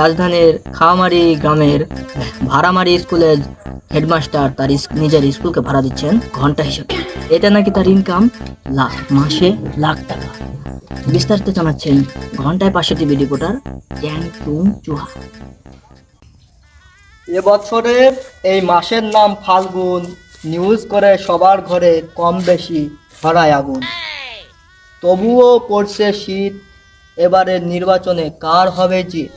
রাজধানীর খাওয়ামারি গ্রামের ভাড়ামারি স্কুলের হেডমাস্টার তার নিজের স্কুলকে ভাড়া দিচ্ছেন ঘণ্টা হিসেবে। এটা নাকি তার ইনকাম লাখ মাসে লাখ টাকা। বিস্তারিত জানাচ্ছেন ঘন্টায় পাশে টিভি রিপোর্টার চ্যাং টুং চুহা। এই মাসের নাম ফাল্গুন। নিউজ করে সবার ঘরে কম বেশি ধরায় আগুন। তবুও পড়ছে শীত। এবারের নির্বাচনে কার হবে জিত?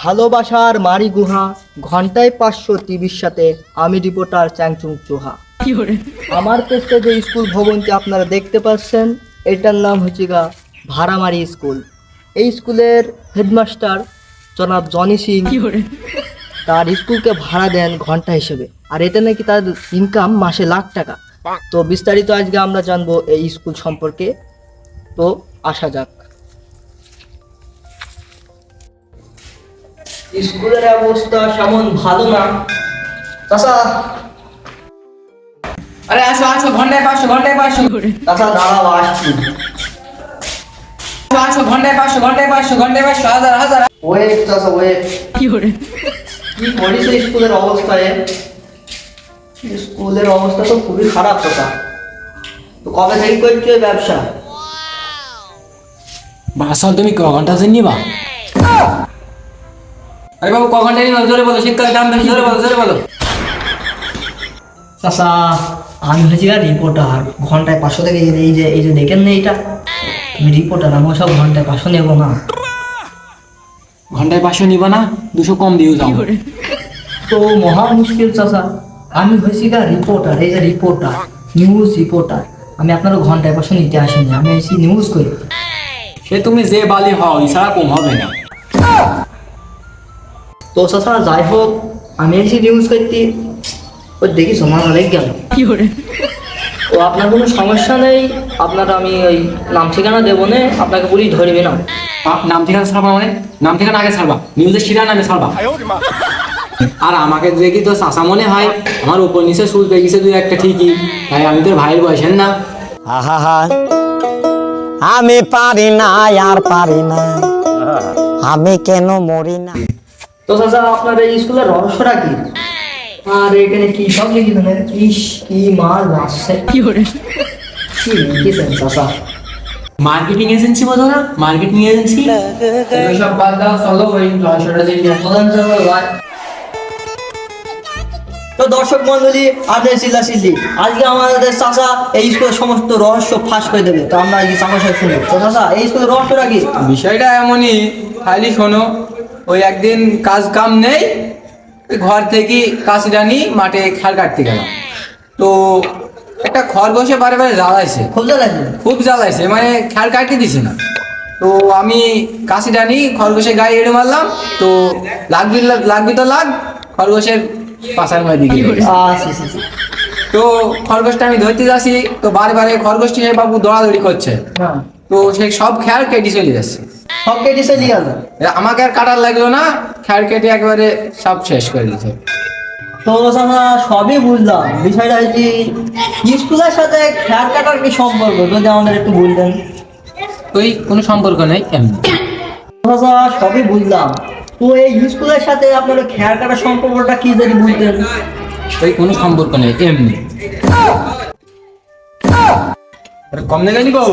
ভালোবাসার মারি গুহা ঘন্টায় পাঁচশো টিভির সাথে আমি রিপোর্টার চ্যাংচুং চোহা। আমার পেছনে যে স্কুল ভবনটি আপনারা দেখতে পাচ্ছেন। এটার নাম হচ্ছে গা ভাড়ামারি স্কুল। এই স্কুলের হেডমাস্টার জনাব জনি সিং তার স্কুলকে ভাড়া দেন ঘণ্টা হিসেবে। আর এটা নাকি তার ইনকাম মাসে লাখ টাকা। তো বিস্তারিত আজকে আমরা জানব এই স্কুল সম্পর্কে। তো আসা যাক। স্কুলের অবস্থা তেমন ভালো না। চাষা আরে আসো আসো ঘন্টায় পাঁচশো ঘন্টায় পাঁচশো চাষা দাঁড়াও আসছি। আসো আসো ঘন্টায় পাঁচশো ঘন্টায় পাঁচশো ঘন্টায় পাঁচশো হাজার হাজার। ওয়েট চাষা ওয়েট। কি করিস স্কুলের অবস্থা এ? স্কুলের অবস্থা তো খুবই খারাপ কথা তো কবে থেকে করছ ব্যবসা? বাসল তুমি ক ঘণ্টা নিবা? আরে বাবু ক ঘণ্টা জোরে বলো শীতকালে দাম বেশি জোরে বলো জোরে বলো। চাষা আমি হয়েছি আর রিপোর্টার ঘন্টায় পাঁচশো থেকে এই যে- এই যে দেখেন না এইটা? আমি রিপোর্টার আমি সব ঘন্টায় পাঁচশো নেব না। ঘন্টায় পাঁচশো নিবা না দুশো কম দিও যাও। তো মহা মুশকিল চাষা আমি হয়েছি গা রিপোর্টার এই যে রিপোর্টার নিউজ রিপোর্টার আমি আপনার ঘন্টায় পাঁচশো নিতে আসিনি আমি এসেছি নিউজ করি। সে তুমি যে বালি হও এছাড়া কম হবে না। তো চাষা যাই হোক আমি এসেছি নিউজ করতে ওই দেখি সমান অনেক গেল। কি করে? ও আপনার কোনো সমস্যা নেই? আপনার আমি ওই নাম ঠিকানা দেবো না আপনাকে পুলিশ ধরবে না। নাম ঠিকানা ছাড়বা মানে? নাম ঠিকানা আগে ছাড়বা। নিউজের শিরা নামে ছাড়বা। আর আমাকে দেখি তো চাষা মনে হয় আমার উপর নিচে সুদ পেয়ে গেছে দুই একটা ঠিকই। তাই আমি তোর ভাইয়ের বয়সের না। আহা আমি পারি না আর পারি না। আমি কেন মরি না? তো চাচা আপনার এই স্কুলের রহস্যটা কি? আর এখানে কি সব লিখিত ইস কি মাল আসছে কি লিখেছেন চাচা? মার্কেটিং এজেন্সি বোঝো না? Marketing agency? সব বাদ দাও চলো ওই রহস্যটা দেখি। প্রধান চাচা ভাই। তো দর্শক মন্ডলী আপনি চিল্লা চিল্লি আজকে আমাদের চাচা এই স্কুলের সমস্ত রহস্য ফাঁস করে দেবে। তো আমরা আজকে চাচার শুনি তো চাচা এই স্কুলের রহস্যটা কি? বিষয়টা এমনই। খালি শোনো ওই একদিন কাজ কাম নেই ঘর থেকে কাশিটা নিয়ে মাঠে খাল কাটতে গেলাম তো একটা খরগোশে বারে বারে জ্বালাইছে। খুব জ্বালাইছে? খুব জ্বালাইছে মানে খেয়াল কাটতে দিছে না। তো আমি কাশিটা নিয়ে খরগোশের গায়ে এড়ে মারলাম তো লাগবি লাগবি তো লাগ খরগোশের পাশার মধ্যে দিকে আচ্ছা আচ্ছা, আচ্ছা। তো খরগোশটা আমি ধরতে যাচ্ছি তো বারে বারে খরগোশটি বাবু দৌড়াদৌড়ি করছে। হ্যাঁ তো সে সব খেয়াল কেটে চলে যাচ্ছে। সব কেটে চলে গেল। আমাকে আর কাটার লাগল না খেয়াল কেটে একেবারে সব শেষ করে দিচ্ছে তো চাচা সবই বুঝলাম। বিষয়টা হচ্ছে স্কুলের সাথে কাটার কি সম্পর্ক? যদি আমাদের একটু বলতেন। ওই কোনো সম্পর্ক নেই এমনি সবই বুঝলাম। তো এই স্কুলের সাথে আপনার খেয়াল কাটার সম্পর্কটা কি যদি বলতেন? ওই কোনো সম্পর্ক নেই এমনি। কম নেই গো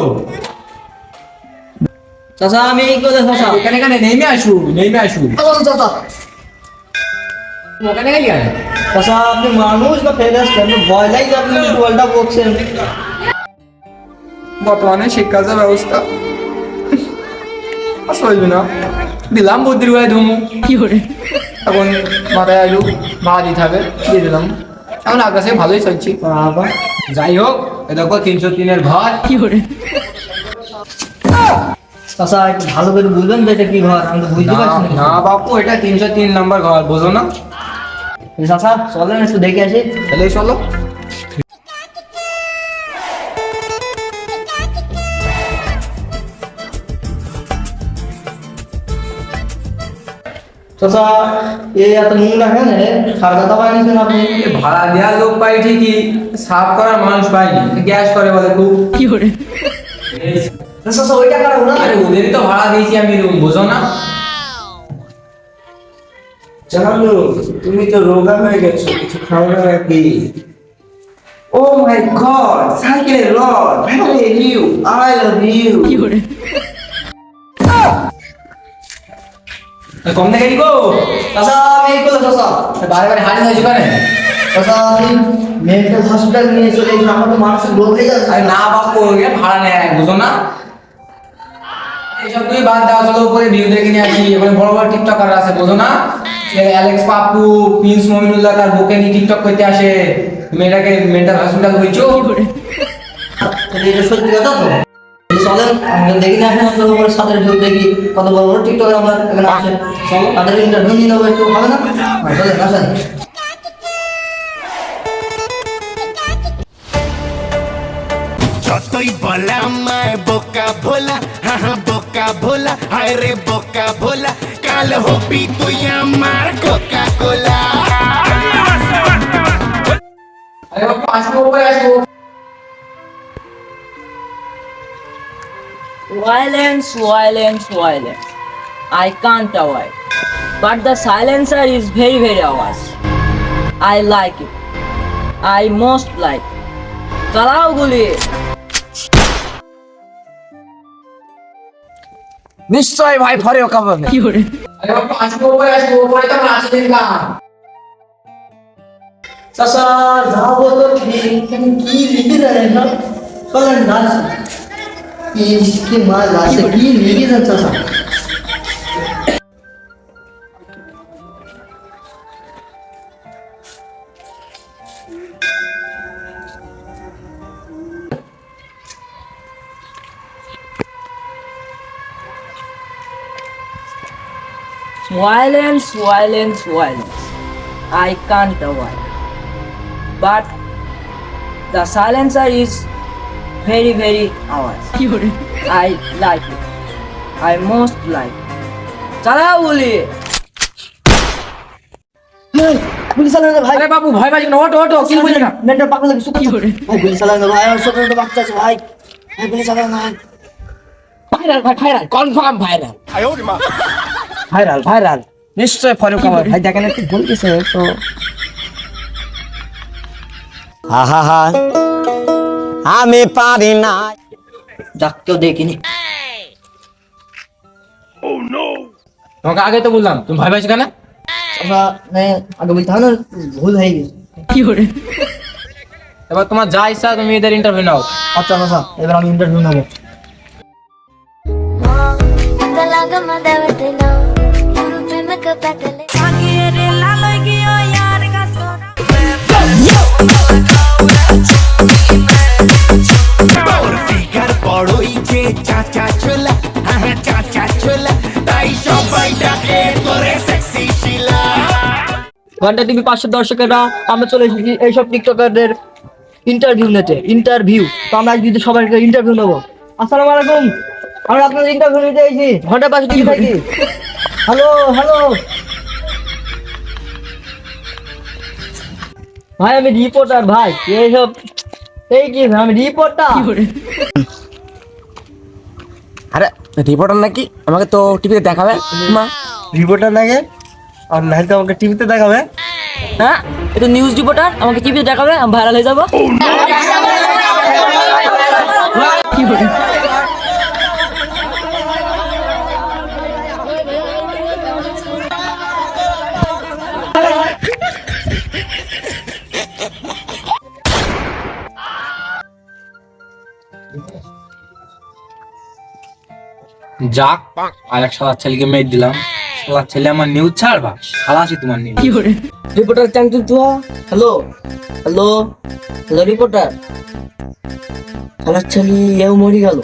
চাচা আমি এই করে চাচা এখানে এখানে নেমে আসু নেমে আসু। চাচা ওখানে গেলি কেন চাচা আপনি মানুষ বা ফেলে আসছেন ভয় লাগে আপনি বলটা বকছেন বর্তমানে শিক্ষা যা ব্যবস্থা। চলবে না। দিলাম বুদ্ধির গায়ে ধুমু। কি করে? এখন মাথায় আলু দিতে হবে দিয়ে দিলাম। এখন আকাশে ভালোই চলছি। যাই হোক এ দেখো তিনশো তিনের ঘর। চাচা একটু ভালো করে বুঝবেন তো এটা কি ঘর? আমি তো বুঝতে পারছি না। না বাপু এটা তিনশো তিন নম্বর ঘর বোঝো না। চাচা চলেন একটু দেখে আসি। তাহলে চলো। চাচা এই এত নোংরা কেন? সার কথা পাইছেন আপনি। এ ভাড়া দেওয়ার লোক পাই ঠিকই সাফ করার মানুষ পাইনি। গ্যাস করে বলে খুব। চাচা ওইটা কারও না। আরে ওদেরই তো ভাড়া দিয়েছি আমি রুম বোঝো না? জানো তুমি তো রোগা হয়ে গেছো কিছু খাও না নাকি? ও my god cycle rod very new I love you কম দেখে গো চাচা আমি এই করলাম চাচা বারে বারে হারিয়ে হয়েছে কেন? চাচা আমি হসপিটাল নিয়ে চলে গেলাম আমার তো মানসিক রোগ হয়ে যাচ্ছে। আরে না বাপু ভাড়া নেয় বুঝো না? এইসব তুই বাদ দাও চলো উপরে ভিউ দেখে নিয়ে আসি। ওখানে বড় বড় টিকটকার আছে বুঝো না? অ্যালেক্স পাপ্পু প্রিন্স মমিনুল্লাহ তার বুকে নিয়ে টিকটক করতে আসে। তুমি এটাকে মেন্টাল হসপিটাল তাহলে এটা সত্যি কথা তো? চলেন আমরা দেখি না এখন আপনার উপরে সাথে ঢুক দেখি। কত বড় বড় টিকটকার আমরা এখানে আছে চলো তাদের ইন্টারভিউ নিয়ে নেব একটু হবে না? হ্যাঁ, চলেন আসেন। যতই বলা আমায় বোকা ভোলা হা হা বোকা ভোলা হায় রে বোকা ভোলা কাল হবি তুই আমার কোকা কোলা আরে বাপু আসব উপরে আসব Violence, violence, violence. I can't avoid. But the silencer is very, very awas. I like it. I most like. চালাও গুলি নিশ্চয় ভাই ফরে ওকা পাবে আরে বাপু আসবো উপরে আসবো উপরে তো আমরা আসি দেখলাম চাচা যাবো তো ঠিক কিন্তু কি লিখে দেন না চলেন নাচ কি কি মাল আছে কি লিখে দেন চাচা violence, violence, violence. I can't avoid. But the silencer is very, very awas. I like it. I most like. চালাও গুলি! গুলি চালানো ভাই। আরে বাবু ভয় পাচ্ছি না ওটো ওটো কি বুঝলি না। মেন্টাল পাগল কিছু কি করে ভাই গুলি চালানো ভাই আমার ছোট ছোট বাচ্চা আছে ভাই। ভাই গুলি চালানো ভাই ভাইরাল ভাই viral confirm viral viral viral নিশ্চয় ফরে ওকা পাবে ভাই দেখেন একটু ভুল কিছু তো। আহা আমি পারি না। যাক কেউ দেখিনি তোমাকে আগে তো বললাম তুমি ভাই পাচ্ছ কেন? মানে আগে বলতে হয় না ভুল হয়ে গেছে। কি করে? এবার তোমার যা ইচ্ছা তুমি এদের ইন্টারভিউ নাও। আচ্ছা চাচা এবার আমি ইন্টারভিউ নেব। ঘণ্টা টিভি পাঁচশো দর্শকেরা আমরা চলে এসেছি এইসব টিকটকারদের ইন্টারভিউ নিতে ইন্টারভিউ তো আমরা আজকে সবাইকে ইন্টারভিউ নেব। আসসালামু আলাইকুম। আমরা আপনাদের ইন্টারভিউ নিতে এসেছি। ঘণ্টা পাশে টিভি থাকি হ্যালো হ্যালো ভাই আমি রিপোর্টার ভাই। এইসব এই কি ভাই, আমি রিপোর্টার আরে রিপোর্টার নাকি? আমাকে তো টিভিতে দেখাবে মা। রিপোর্টার লাগে আর নাহলে তো আমাকে টিভিতে দেখাবে। হ্যাঁ? এটা নিউজ রিপোর্টার আমাকে টিভিতে দেখাবে আমি ভাইরাল হয়ে যাব। যাক আর এক সালার ছেলেকে মেয়ে দিলাম। সালার ছেলে আমার নিউজ ছাড়বা? খালাসি তোমার news reporter চ্যাংচু Tuya hello hello hello reporter খালাস ছেলে এও মরে গেল।